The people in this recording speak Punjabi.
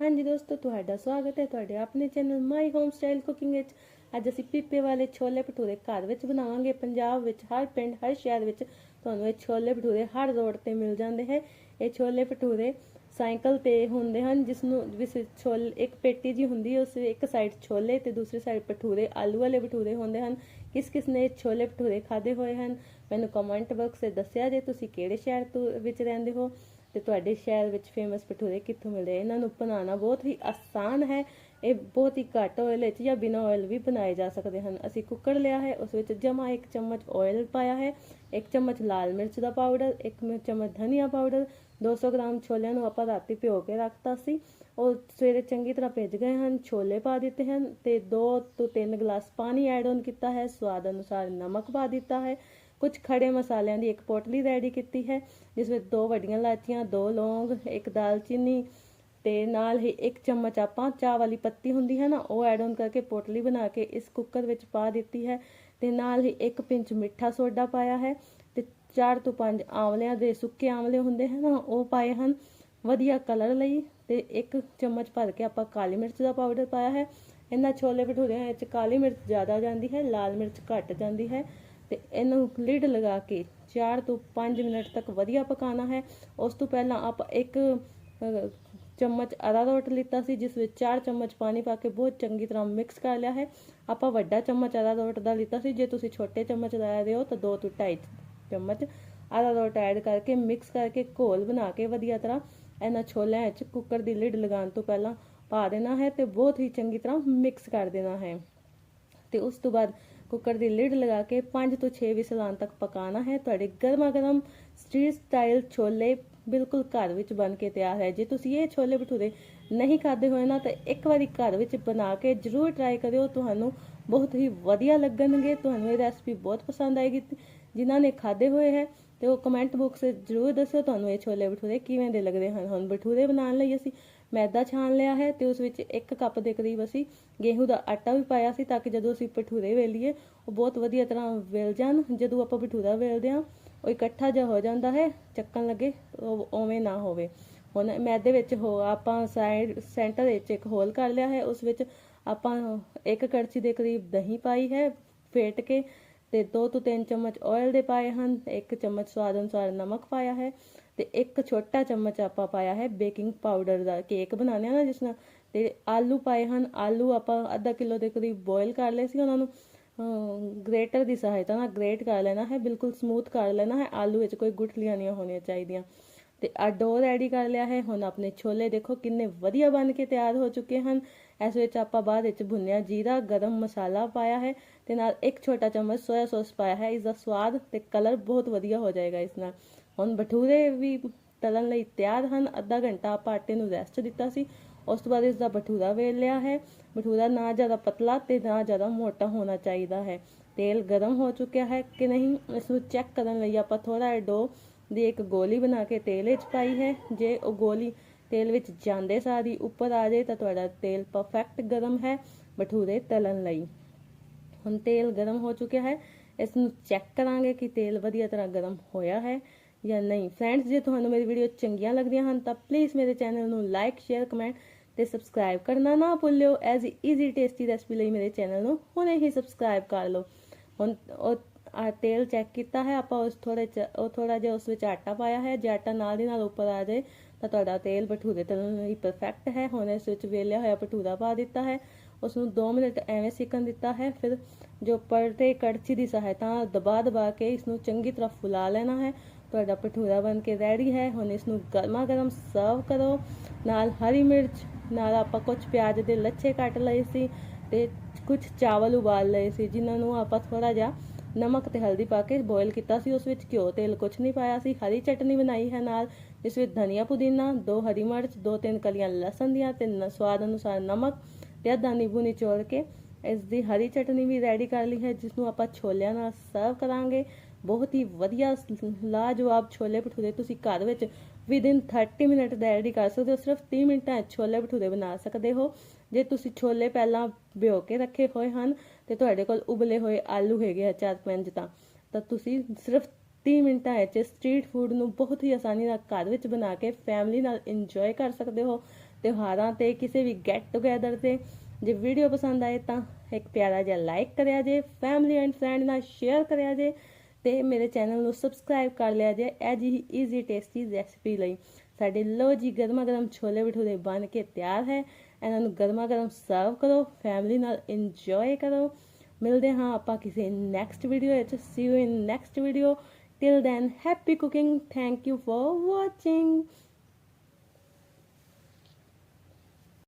ਹਾਂਜੀ ਦੋਸਤੋ, ਤੁਹਾਡਾ ਸਵਾਗਤ ਹੈ ਤੁਹਾਡੇ ਆਪਣੇ channel my home style cooking ਵਿੱਚ। ਅੱਜ ਅਸੀਂ ਪੀਪੇ ਵਾਲੇ ਛੋਲੇ ਭਟੂਰੇ ਘਰ ਵਿੱਚ ਬਣਾਵਾਂਗੇ। ਪੰਜਾਬ ਵਿੱਚ ਹਰ ਪਿੰਡ, ਹਰ ਸ਼ਹਿਰ ਵਿੱਚ ਤੁਹਾਨੂੰ ਇਹ ਛੋਲੇ ਭਟੂਰੇ ਹਰ ਰੋਡ ਤੇ ਮਿਲ ਜਾਂਦੇ ਹੈ। ਇਹ ਛੋਲੇ ਭਟੂਰੇ ਸਾਈਕਲ ਤੇ ਹੁੰਦੇ ਹਨ ਜਿਸ ਨੂੰ ਜਿਸ ਵਿੱਚ ਛੋਲ ਇੱਕ ਪੇਟੀ ਜੀ ਹੁੰਦੀ ਹੈ, ਉਸ ਇੱਕ ਸਾਈਡ ਛੋਲੇ ਤੇ ਦੂਸਰੀ ਸਾਈਡ ਭਟੂਰੇ, ਆਲੂ ਵਾਲੇ ਭਟੂਰੇ ਹੁੰਦੇ ਹਨ। ਕਿਸ ਕਿਸ ਨੇ ਇਹ ਛੋਲੇ ਭਟੂਰੇ ਖਾਦੇ ਹੋਏ ਹਨ? ਮੈਨੂੰ ਕਮੈਂਟ ਬਾਕਸ 'ਤੇ ਦੱਸਿਆ ਜੇ ਤੁਸੀਂ ਕਿਹੜੇ ਸ਼ਹਿਰ ਤੋਂ ਵਿੱਚ ਰਹਿੰਦੇ ਹੋ। ਤੇ ਤੁਹਾਡੇ ਸ਼ਹਿਰ ਵਿੱਚ ਫੇਮਸ ਭਟੂਰੇ ਕਿੱਥੋਂ ਮਿਲਦੇ ਇਹਨਾਂ ਨੂੰ ਬਣਾਉਣਾ ਬਹੁਤ ਹੀ ਆਸਾਨ ਹੈ। ਇਹ ਬਹੁਤ ਹੀ ਘੱਟ ਆਇਲ ਵਿੱਚ ਜਾਂ ਬਿਨਾਂ ਆਇਲ ਵੀ ਬਣਾਏ ਜਾ ਸਕਦੇ ਹਨ। ਅਸੀਂ ਕੁੱਕਰ ਲਿਆ ਹੈ, ਉਸ ਵਿੱਚ ਜਮਾ ਇੱਕ ਚਮਚ ਆਇਲ ਪਾਇਆ ਹੈ, ਇੱਕ ਚਮਚ ਲਾਲ ਮਿਰਚ ਦਾ ਪਾਊਡਰ ਇੱਕ ਚਮਚ ਧਨੀਆ ਪਾਊਡਰ 200 ਗ੍ਰਾਮ ਛੋਲਿਆਂ ਨੂੰ ਆਪਾਂ ਰਾਤੀ ਭਿਓ ਕੇ ਰੱਖਤਾ ਸੀ। ਉਹ ਸਵੇਰੇ ਚੰਗੀ ਤਰ੍ਹਾਂ ਭਿੱਜ ਗਏ ਹਨ, ਛੋਲੇ ਪਾ ਦਿੱਤੇ ਹਨ ਤੇ 2 ਤੋਂ 3 ਗਲਾਸ ਪਾਣੀ ਐਡ ਔਨ ਕੀਤਾ ਹੈ, ਸਵਾਦ ਅਨੁਸਾਰ ਨਮਕ ਪਾ ਦਿੱਤਾ ਹੈ। ਕੁਝ ਖੜੇ ਮਸਾਲਿਆਂ ਦੀ ਇੱਕ ਪੋਟਲੀ ਰੈਡੀ ਕੀਤੀ ਹੈ, ਜਿਸ ਵਿੱਚ ਦੋ ਵੱਡੀਆਂ ਇਲਾਚੀਆਂ, ਦੋ ਲੌਂਗ, ਇੱਕ ਦਾਲਚੀਨੀ ਤੇ ਨਾਲ ਹੀ ਇੱਕ ਚਮਚ ਆਪਾਂ ਚਾਹ ਵਾਲੀ ਪੱਤੀ ਹੁੰਦੀ ਹੈ ਨਾ, ਉਹ ਐਡ ਔਨ ਕਰਕੇ ਪੋਟਲੀ ਬਣਾ ਕੇ ਇਸ ਕੁੱਕਰ ਵਿੱਚ ਪਾ ਦਿੱਤੀ ਹੈ ਤੇ ਨਾਲ ਹੀ ਇੱਕ ਪਿੰਚ ਮਿੱਠਾ ਸੋਡਾ ਪਾਇਆ ਹੈ ਤੇ ਚਾਰ ਤੋਂ 5 ਆਂਵਲਿਆਂ ਦੇ ਸੁੱਕੇ ਆਂਵਲੇ ਹੁੰਦੇ ਹਨ ਨਾ, ਉਹ ਪਾਏ ਹਨ। ਵਧੀਆ ਕਲਰ ਲਈ ਤੇ ਇੱਕ ਚਮਚ ਭਰ ਕੇ ਆਪਾਂ ਕਾਲੀ ਮਿਰਚ ਦਾ ਪਾਊਡਰ ਪਾਇਆ ਹੈ। ਇਹਨਾਂ ਛੋਲੇ ਭਟੂਰਿਆਂ ਵਿੱਚ ਕਾਲੀ ਮਿਰਚ ਜ਼ਿਆਦਾ ਜਾਂਦੀ ਹੈ, ਲਾਲ ਮਿਰਚ ਘੱਟ ਜਾਂਦੀ ਹੈ ਤੇ ਇਹਨੂੰ ਲਿਡ ਲਗਾ ਕੇ 4 ਤੋਂ 5 ਮਿੰਟ ਤੱਕ ਵਧੀਆ ਪਕਾਉਣਾ ਹੈ। ਉਸ ਤੋਂ ਪਹਿਲਾਂ ਆਪਾਂ ਇੱਕ ਚਮਚ ਅਰਾਰੋਟ ਲਿੱਤਾ ਸੀ ਜਿਸ ਵਿੱਚ 4 ਚਮਚ ਪਾਣੀ ਪਾ ਕੇ ਬਹੁਤ ਚੰਗੀ ਤਰ੍ਹਾਂ ਮਿਕਸ ਕਰ ਲਿਆ ਹੈ ਆਪਾਂ ਵੱਡਾ ਚਮਚ ਅਰਾਰੋਟ ਦਾ ਲਿੱਤਾ ਸੀ ਜੇ ਤੁਸੀਂ ਛੋਟੇ ਚਮਚ ਲੈ ਰਹੇ ਹੋ ਤਾਂ 2 ਤੋਂ 2.5 ਚਮਚ ਅਰਾਰੋਟ ਐਡ ਕਰਕੇ ਮਿਕਸ ਕਰਕੇ ਘੋਲ ਬਣਾ ਕੇ ਵਧੀਆ ਤਰ੍ਹਾਂ ਇਹਨਾਂ ਛੋਲਿਆਂ ਵਿੱਚ ਕੁੱਕਰ ਦੀ ਲਿਡ ਲਗਾਉਣ ਤੋਂ ਪਹਿਲਾਂ ਪਾ ਦੇਣਾ ਹੈ ਤੇ ਬਹੁਤ ਹੀ ਚੰਗੀ ਤਰ੍ਹਾਂ ਮਿਕਸ ਕਰ ਦੇਣਾ ਹੈ ਤੇ ਉਸ ਤੋਂ ਬਾਅਦ ਕੁੱਕਰ ਦੀ ਲਿਡ ਲਗਾ ਕੇ 5 ਤੋਂ 6 ਵਿਸਲਾਂ ਤੱਕ ਪਕਾਉਣਾ ਹੈ ਤੁਹਾਡੇ ਗਰਮਾ ਗਰਮ ਸਟਰੀਟ ਸਟਾਈਲ ਛੋਲੇ ਬਿਲਕੁਲ ਘਰ ਵਿੱਚ ਬਣ ਕੇ ਤਿਆਰ ਹੈ। ਜੇ ਤੁਸੀਂ ਇਹ ਛੋਲੇ ਭਟੂਰੇ ਨਹੀਂ ਖਾਦੇ ਹੋਏ ਨਾ, ਤਾਂ ਇੱਕ ਵਾਰੀ ਘਰ ਵਿੱਚ ਬਣਾ ਕੇ ਜਰੂਰ ਟਰਾਈ ਕਰਿਓ। ਤੁਹਾਨੂੰ ਬਹੁਤ ਹੀ ਵਧੀਆ ਲੱਗਣਗੇ। ਤੁਹਾਨੂੰ ਇਹ ਰੈਸਪੀ ਬਹੁਤ ਪਸੰਦ ਆਏਗੀ। ਜਿਨ੍ਹਾਂ ਨੇ ਖਾਦੇ ਹੋਏ ਹੈ, ਤੇ ਉਹ ਕਮੈਂਟ ਬਾਕਸ ਵਿੱਚ ਜਰੂਰ ਦੱਸੋ ਤੁਹਾਨੂੰ ਇਹ ਛੋਲੇ ਭਟੂਰੇ ਕਿਵੇਂ ਦੇ ਲੱਗਦੇ ਹਨ। ਹੁਣ ਭਟੂਰੇ ਬਣਾਉਣ ਲਈ ਅਸੀਂ ਮੈਦਾ ਛਾਣ ਲਿਆ ਹੈ, ਤੇ ਉਸ ਵਿੱਚ 1 ਕੱਪ ਦੇ ਕਰੀਬ ਅਸੀਂ ਗੇਹੂ ਦਾ ਆਟਾ ਵੀ ਪਾਇਆ ਸੀ, ਤਾਂ ਕਿ ਜਦੋਂ ਅਸੀਂ ਭਟੂਰੇ ਵੇਲੀਏ, ਉਹ ਬਹੁਤ ਵਧੀਆ ਤਰ੍ਹਾਂ ਵੇਲ ਜਾਣ। ਜਦੋਂ ਆਪਾਂ ਭਟੂਰਾ ਵੇਲਦੇ ਆ ਉਹ ਇਕੱਠਾ ਜਿਹਾ ਹੋ ਜਾਂਦਾ ਹੈ, ਚੱਕਣ ਲੱਗੇ, ਉਹ ਓਵੇਂ ਨਾ ਹੋਵੇ। ਹੁਣ ਮੈਦੇ ਵਿੱਚ ਹੋ, ਆਪਾਂ ਸਾਈਡ, ਸੈਂਟਰ ਵਿੱਚ ਇੱਕ ਹੋਲ ਕਰ ਲਿਆ ਹੈ, ਉਸ ਵਿੱਚ ਆਪਾਂ ਇੱਕ ਕੜਛੀ ਦੇ ਕਰੀਬ ਦਹੀਂ ਪਾਈ ਹੈ, ਫੇਟ ਕੇ ਤੇ 2 ਤੋਂ 3 ਚਮਚ ਆਇਲ ਦੇ ਪਾਏ ਹਨ, ਇੱਕ ਚਮਚ ਸਵਾਦ ਅਨੁਸਾਰ ਨਮਕ ਪਾਇਆ ਹੈ ਤੇ ਇੱਕ ਛੋਟਾ ਚਮਚ ਆਪਾਂ ਪਾਇਆ ਹੈ ਬੇਕਿੰਗ ਪਾਊਡਰ ਦਾ ਕੇਕ ਬਣਾਉਂਦੇ ਆ ਨਾ ਜਿਸ ਨਾਲ ਤੇ ਆਲੂ ਪਾਏ ਹਨ, ਆਲੂ ਆਪਾਂ ਅੱਧਾ ਕਿਲੋ ਦੇ ਕਰੀਬ ਬੋਇਲ ਕਰ ਲਏ ਸੀ ਉਹਨਾਂ ਨੂੰ ਗ੍ਰੇਟਰ ਦੀ ਸਹਾਇਤਾ ਨਾਲ ਗ੍ਰੇਟ ਕਰ ਲੈਣਾ ਹੈ, ਬਿਲਕੁਲ ਸਮੂਥ ਕਰ ਲੈਣਾ ਹੈ, ਆਲੂ ਵਿੱਚ ਕੋਈ ਗੁਠਲੀਆਂ ਨਹੀਂ ਹੋਣੀਆਂ ਚਾਹੀਦੀਆਂ। ਤੇ ਆ ਡੋ ਰੈਡੀ ਕਰ ਲਿਆ ਹੈ, ਹੁਣ ਆਪਣੇ ਛੋਲੇ ਦੇਖੋ ਕਿੰਨੇ ਵਧੀਆ ਬਣ ਕੇ ਤਿਆਰ ਹੋ ਚੁੱਕੇ ਹਨ। ਇਸ ਵਿੱਚ ਆਪਾਂ ਬਾਅਦ ਵਿੱਚ ਭੁੰਨਿਆ ਜੀਰਾ, ਗਰਮ ਮਸਾਲਾ ਪਾਇਆ ਹੈ ਤੇ ਨਾਲ ਇੱਕ ਛੋਟਾ ਚਮਚ ਸੋਇਆ ਸੌਸ ਪਾਇਆ ਹੈ। ਇਸ ਦਾ ਸਵਾਦ ਤੇ ਕਲਰ ਬਹੁਤ ਵਧੀਆ ਹੋ ਜਾਏਗਾ ਇਸ ਨਾਲ। ਹੁਣ ਭਟੂਰੇ ਵੀ ਤਲਣ ਲਈ ਤਿਆਰ ਹਨ। ਅੱਧਾ ਘੰਟਾ ਆਪਾਂ ਆਟੇ ਨੂੰ ਰੈਸਟ ਦਿੱਤਾ ਸੀ। ਉਸ ਤੋਂ ਬਾਅਦ ਇਸ ਦਾ ਭਟੂਰਾ ਵੇਲ ਲਿਆ ਹੈ। ਭਟੂਰਾ ਨਾ ਜ਼ਿਆਦਾ ਪਤਲਾ ਤੇ ਨਾ ਜ਼ਿਆਦਾ ਮੋਟਾ ਹੋਣਾ ਚਾਹੀਦਾ ਹੈ। ਤੇਲ ਗਰਮ ਹੋ ਚੁੱਕਿਆ ਹੈ ਕਿ ਨਹੀਂ? ਇਸ ਨੂੰ ਚੈੱਕ ਕਰਨ ਲਈ ਆਪਾਂ ਥੋੜਾ ਡੋ ਦੀ ਇੱਕ ਗੋਲੀ ਬਣਾ ਕੇ ਤੇਲ ਵਿੱਚ ਪਾਈ ਹੈ। ਜੇ ਉਹ ਗੋਲੀ ਤੇਲ ਵਿੱਚ ਜਾਂਦੇ ਸਾਰ ਹੀ ਉੱਪਰ ਆ ਜਾਏ ਤਾਂ ਤੁਹਾਡਾ ਤੇਲ ਪਰਫੈਕਟ ਗਰਮ ਹੈ ਭਟੂਰੇ ਤਲਣ ਲਈ। ਹੁਣ ਤੇਲ ਗਰਮ ਹੋ ਚੁੱਕਿਆ ਹੈ। ਇਸ ਨੂੰ ਚੈੱਕ ਕਰਾਂਗੇ ਕਿ ਤੇਲ ਵਧੀਆ ਤਰ੍ਹਾਂ ਗਰਮ ਹੋਇਆ ਹੈ। ਜਾਂ ਨਹੀਂ? ਫਰੈਂਡਸ ਜੇ ਤੁਹਾਨੂੰ ਮੇਰੀ ਵੀਡੀਓ ਚੰਗੀਆਂ ਲੱਗਦੀਆਂ ਹਨ, ਤਾਂ ਪਲੀਜ਼ ਮੇਰੇ ਚੈਨਲ ਨੂੰ ਲਾਈਕ ਸ਼ੇਅਰ ਕਮੈਂਟ ਤੇ ਸਬਸਕ੍ਰਾਈਬ ਕਰਨਾ ਨਾ ਭੁੱਲਿਓ। ਐਜ਼ ਈਜ਼ੀ ਟੇਸਟੀ ਰੈਸਪੀ ਲਈ ਮੇਰੇ ਚੈਨਲ ਨੂੰ ਹੁਣੇ ਹੀ ਸਬਸਕ੍ਰਾਈਬ ਕਰ ਲਓ। ਹੁਣ ਉਹ ਆ ਤੇਲ ਚੈੱਕ ਕੀਤਾ ਹੈ, ਆਪਾਂ ਉਸ ਥੋੜੇ ਉਹ ਥੋੜਾ ਜਿਹਾ ਉਸ ਵਿੱਚ ਆਟਾ ਪਾਇਆ ਹੈ। ਜੇ ਆਟਾ ਨਾਲ ਦੀ ਨਾਲ ਉੱਪਰ ਆ ਜਾਏ, ਤਾਂ ਤੁਹਾਡਾ ਤੇਲ ਭਟੂਰੇ ਤਲਣ ਲਈ ਪਰਫੈਕਟ ਹੈ। ਹੁਣ ਇਸ ਵਿੱਚ ਵੇਲਿਆ ਹੋਇਆ ਭਟੂਰਾ ਪਾ ਦਿੱਤਾ ਹੈ। ਉਸ ਨੂੰ 2 ਮਿੰਟ ਐਵੇਂ ਸਿੱਕਣ ਦਿੱਤਾ ਹੈ, ਫਿਰ ਜੋ ਪਰਤੇ ਕੜਛੀ ਦੀ ਸਹਾਇਤਾ ਦਬਾ ਦਬਾ ਕੇ ਇਸ ਨੂੰ ਚੰਗੀ ਤਰ੍ਹਾਂ ਫੁਲਾ ਲੈਣਾ ਹੈ। ਤੁਹਾਡਾ ਭਟੂਰਾ ਬਣ ਕੇ ਰੈਡੀ ਹੈ। ਹੁਣ ਇਸ ਨੂੰ ਗਰਮਾ ਗਰਮ ਸਰਵ ਕਰੋ। ਨਾਲ ਹਰੀ ਮਿਰਚ, ਨਾਲ ਆਪਾਂ ਕੁਝ ਪਿਆਜ਼ ਦੇ ਲੱਛੇ ਕੱਟ ਲਏ ਸੀ ਤੇ ਕੁਝ ਚਾਵਲ ਉਬਾਲ ਲਏ ਸੀ, ਜਿਨ੍ਹਾਂ ਨੂੰ ਆਪਾਂ ਥੋੜਾ ਜਿਹਾ ਨਮਕ ਤੇ ਹਲਦੀ ਪਾ ਕੇ ਬੋਇਲ ਕੀਤਾ ਸੀ। ਉਸ ਵਿੱਚ ਘਿਓ ਤੇਲ ਕੁਝ ਨਹੀਂ ਪਾਇਆ ਸੀ। ਹਰੀ ਚਟਨੀ ਬਣਾਈ ਹੈ ਨਾਲ। ਇਸ ਵਿੱਚ ਧਨੀਆ ਪੁਦੀਨਾ, ਦੋ ਹਰੀ ਮਿਰਚ, ਦੋ ਤਿੰਨ ਕਲੀਆਂ ਲਸਣ ਦੀਆਂ ਤੇ ਸਵਾਦ ਅਨੁਸਾਰ ਨਮਕ ਤੇ ਅੱਧਾ ਨਿੰਬੂ ਨਿਚੋੜ ਕੇ ਇਸ ਦੀ ਹਰੀ ਚਟਨੀ ਵੀ ਰੈਡੀ ਕਰ ਲਈ ਹੈ ਜਿਸ ਨੂੰ ਆਪਾਂ ਛੋਲਿਆਂ ਨਾਲ ਸਰਵ ਕਰਾਂਗੇ। ਬਹੁਤ ਹੀ ਵਧੀਆ, ਲਾਜਵਾਬ ਛੋਲੇ ਭਟੂਰੇ ਤੁਸੀਂ ਘਰ ਵਿੱਚ ਵਿਦਿਨ 30 ਮਿੰਟ ਰੈਡੀ ਕਰ ਸਕਦੇ ਹੋ। ਸਿਰਫ 30 ਮਿੰਟਾਂ 'ਚ ਛੋਲੇ ਭਟੂਰੇ ਬਣਾ ਸਕਦੇ ਹੋ। ਜੇ ਤੁਸੀਂ ਛੋਲੇ ਪਹਿਲਾਂ ਭਿਓ ਕੇ ਰੱਖੇ ਹੋਏ ਹਨ ਤੇ ਤੁਹਾਡੇ ਕੋਲ ਉਬਲੇ ਹੋਏ ਆਲੂ ਹੈਗੇ ਆ ਚਾਰ ਪੰਜ ਤਾਂ ਤਾਂ ਤੁਸੀਂ ਸਿਰਫ 30 ਮਿੰਟਾਂ ਵਿੱਚ ਸਟਰੀਟ ਫੂਡ ਨੂੰ ਬਹੁਤ ਹੀ ਆਸਾਨੀ ਨਾਲ ਘਰ ਵਿੱਚ ਬਣਾ ਕੇ ਫੈਮਿਲੀ ਨਾਲ ਇੰਜੋਏ ਕਰ ਸਕਦੇ ਹੋ। ਤਿਉਹਾਰਾਂ ਤੇ ਕਿਸੇ ਵੀ ਗੈਟ ਟੂਗੇਦਰ ਤੇ ਜੇ ਵੀਡੀਓ ਪਸੰਦ ਆਏ ਤਾਂ ਇੱਕ ਪਿਆਰਾ ਜਿਹਾ ਲਾਈਕ ਕਰਿਆ ਜੇ ਫੈਮਿਲੀ ਐਂਡ ਫਰੈਂਡ ਨਾਲ ਸ਼ੇਅਰ ਕਰਿਆ ਜੇ ਤੇ ਮੇਰੇ ਚੈਨਲ ਨੂੰ ਸਬਸਕ੍ਰਾਈਬ ਕਰ ਲਿਆ ਜੇ, ਇਹ ਜੀ ਈਜ਼ੀ ਟੇਸਟੀ ਰੈਸਪੀ ਲਈ। ਸਾਡੇ ਲੋ ਜੀ ਗਰਮਾ ਗਰਮ ਛੋਲੇ ਭਟੂਰੇ ਬਣ ਕੇ ਤਿਆਰ ਹੈ। ਇਹਨਾਂ ਨੂੰ ਗਰਮਾ ਗਰਮ ਸਰਵ ਕਰੋ ਫੈਮਿਲੀ ਨਾਲ ਇੰਜੋਏ ਕਰੋ। ਮਿਲਦੇ ਹਾਂ ਆਪਾਂ ਕਿਸੇ ਨੈਕਸਟ ਵੀਡੀਓ ਵਿੱਚ। See you in next video till then happy cooking thank you for watching